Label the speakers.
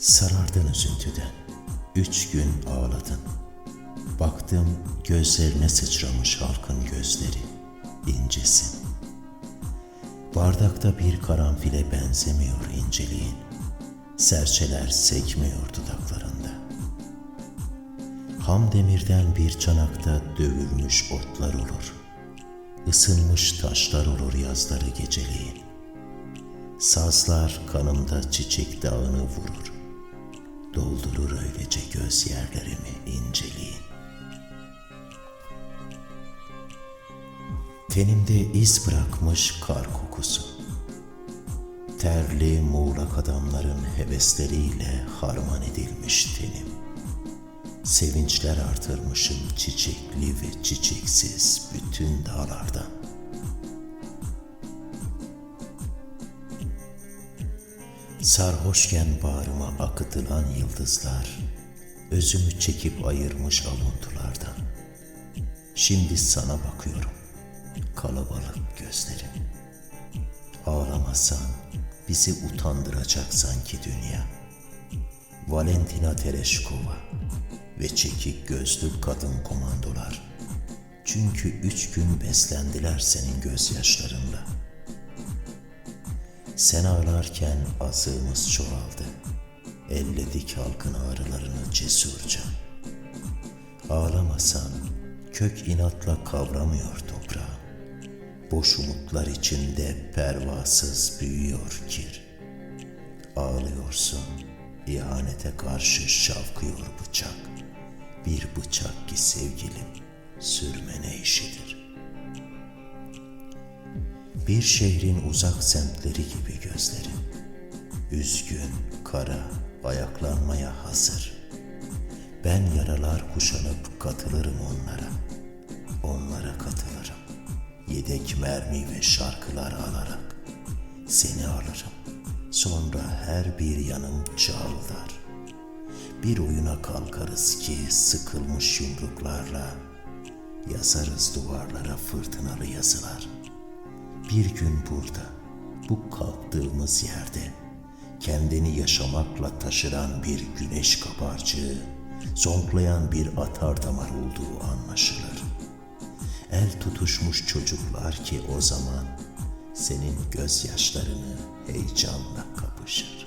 Speaker 1: Sarardın üzüntüden, üç gün ağladın. Baktım gözlerine sıçramış halkın gözleri, incesin. Bardakta bir karanfile benzemiyor inceliğin. Serçeler sekmiyor dudaklarında. Ham demirden bir çanakta dövülmüş otlar olur. Isınmış taşlar olur yazları geceliğin. Sazlar kanımda çiçek dağını vurur. Doldurur öylece göz yerlerimi inceliğin. Tenimde iz bırakmış kar kokusu. Terli muğlak adamların hevesleriyle harman edilmiş tenim. Sevinçler artırmışım çiçekli ve çiçeksiz bütün dağlardan. Sarhoşken bağrıma akıtılan yıldızlar, özümü çekip ayırmış avuntulardan. Şimdi sana bakıyorum, kalabalık gözlerim. Ağlamasan, bizi utandıracak sanki dünya. Valentina Tereshkova ve çekik gözlü kadın komandolar. Çünkü üç gün beslendiler senin gözyaşlarınla. Sen ağlarken azığımız çoğaldı. Elledik halkın ağrılarını cesurca. Ağlamasan kök inatla kavramıyor toprağı. Boş umutlar içinde pervasız büyüyor kir. Ağlıyorsun, ihanete karşı şavkıyor bıçak. Bir bıçak ki sevgilim, sürmene işidir. Bir şehrin uzak semtleri gibi. Üzgün, kara, ayaklanmaya hazır. Ben yaralar kuşanıp katılırım onlara. Onlara katılırım. Yedek mermi ve şarkılar alarak. Seni alırım. Sonra her bir yanım çağıldar. Bir oyuna kalkarız ki sıkılmış yumruklarla yazarız duvarlara fırtınalı yazılar. Bir gün burada, bu kalktığımız yerde kendini yaşamakla taşıran bir güneş kabarcığı, zonklayan bir atar damar olduğu anlaşılır. El tutuşmuş çocuklar ki o zaman senin gözyaşlarını heyecanla kapışır.